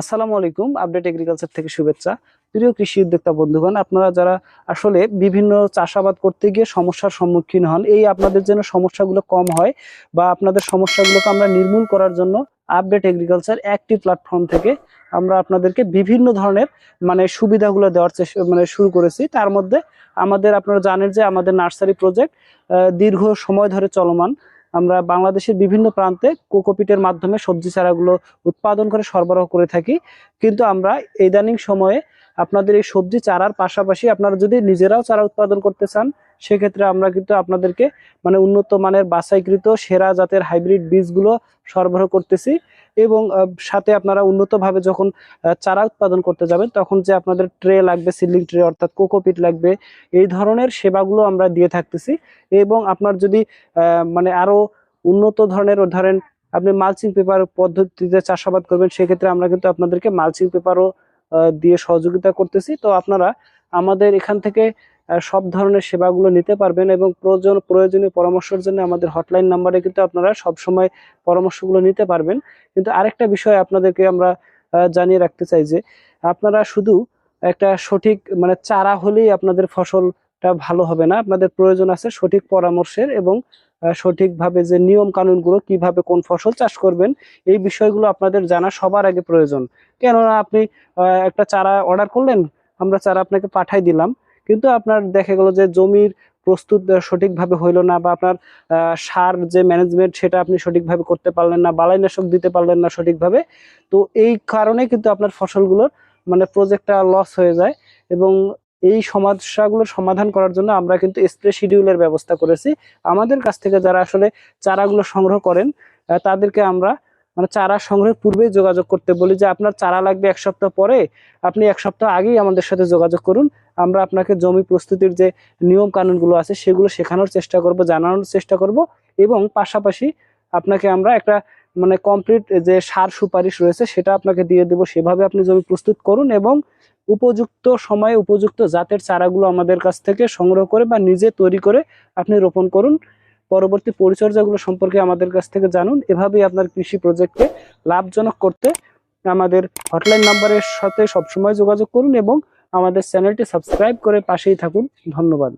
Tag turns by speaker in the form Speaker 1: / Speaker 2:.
Speaker 1: আসসালামু আলাইকুম update agriculture থেকে শুভেচ্ছা। প্রিয় কৃষি উদ্যোক্তা বন্ধুগণ, আপনারা যারা আসলে বিভিন্ন চাষাবাদ করতে গিয়ে সমস্যার সম্মুখীন হন, এই আপনাদের যেন সমস্যাগুলো কম হয় বা আপনাদের সমস্যাগুলোকে আমরা নির্মূল করার জন্য আপডেট এগ্রিকালচার একটি প্ল্যাটফর্ম থেকে আমরা আপনাদেরকে বিভিন্ন ধরনের মানে সুবিধাগুলো দেওয়ার চেষ্টা মানে শুরু করেছি। তার মধ্যে আমাদের, আপনারা জানেন যে আমাদের নার্সারি প্রজেক্ট দীর্ঘ সময় ধরে চলমান। আমরা বাংলাদেশের বিভিন্ন প্রান্তে কোকোপিটের মাধ্যমে সবজি চারাগুলো উৎপাদন করে সরবরাহ করে থাকি। কিন্তু আমরা ইদানিং সময়ে আপনাদের এই সবজি চারার পাশাপাশি আপনারা যদি নিজেরাও চারা উৎপাদন করতে চান, সেক্ষেত্রে আমরা কিন্তু আপনাদেরকে মানে উন্নত মানের বাছাইকৃত সেরা জাতের হাইব্রিড বীজগুলো সরবরাহ করতেছি। এবং সাথে আপনারা উন্নতভাবে যখন চারা উৎপাদন করতে যাবেন, তখন যে আপনাদের ট্রে লাগবে সিলিং ট্রে অর্থাৎ কোকোপিট লাগবে, এই ধরনের সেবাগুলো আমরা দিয়ে থাকতেছি। এবং আপনার যদি মানে আরও উন্নত ধরনের ধরেন আপনি মালচিং পেপার পদ্ধতিতে চাষাবাদ করবেন, সেক্ষেত্রে আমরা কিন্তু আপনাদেরকে মালচিং পেপারও দিয়ে সহযোগিতা করতেছি। তো আপনারা আমাদের এখান থেকে সব ধরনের সেবাগুলো নিতে পারবেন এবং প্রয়োজন প্রয়োজনীয় পরামর্শের জন্য আমাদের হটলাইন নাম্বারে কিন্তু আপনারা সব সময় পরামর্শগুলো নিতে পারবেন। কিন্তু আরেকটা বিষয় আপনাদেরকে আমরা জানিয়ে রাখতে চাই যে আপনারা শুধু একটা সঠিক মানে চারা হলেই আপনাদের ফসলটা ভালো হবে না। আপনাদের প্রয়োজন আছে সঠিক পরামর্শের এবং সঠিকভাবে যে নিয়ম কানুনগুলো, কীভাবে কোন ফসল চাষ করবেন, এই বিষয়গুলো আপনাদের জানা সবার আগে প্রয়োজন। কেননা আপনি একটা চারা অর্ডার করলেন, আমরা চারা আপনাকে পাঠাই দিলাম। কিন্তু আপনার দেখা গেল যে জমির প্রস্তুত সঠিকভাবে হইল না বা আপনার সার যে ম্যানেজমেন্ট সেটা আপনি সঠিকভাবে করতে পারলেন না, বালাইনাশক দিতে পারলেন না সঠিকভাবে, তো এই কারণে কিন্তু আপনার ফসলগুলোর মানে প্রজেক্টটা লস হয়ে যায় এবং এই সমস্যাগুলোর সমাধান করার জন্য আমরা কিন্তু স্প্রে শিডিউলের ব্যবস্থা করেছি। আমাদের কাছ থেকে যারা আসলে চারাগুলো সংগ্রহ করেন তাদেরকে আমরা মানে চারা সংগ্রহের পূর্বেই যোগাযোগ করতে বলি যে আপনার চারা লাগবে এক সপ্তাহ পরে, আপনি এক সপ্তাহ আগেই আমাদের সাথে যোগাযোগ করুন। আমরা আপনাকে জমি প্রস্তুতির যে নিয়ম কানুনগুলো আছে সেগুলো শেখানোর চেষ্টা করব, জানানোর চেষ্টা করব এবং পাশাপাশি আপনাকে আমরা একটা মানে কমপ্লিট যে সার সুপারিশ রয়েছে সেটা আপনাকে দিয়ে দেব। সেভাবে আপনি জমি প্রস্তুত করুন এবং উপযুক্ত সময়ে উপযুক্ত জাতের চারাগুলো আমাদের কাছ থেকে সংগ্রহ করে বা নিজে তৈরি করে আপনি রোপণ করুন। পরবর্তী পরিচর্যাগুলো সম্পর্কে আমাদের কাছ থেকে জানুন। এভাবেই আপনার কৃষি প্রজেক্টকে লাভজনক করতে আমাদের হটলাইন নাম্বারের সাথে সবসময় যোগাযোগ করুন এবং আমাদের চ্যানেলটি সাবস্ক্রাইব করে পাশেই থাকুন। ধন্যবাদ।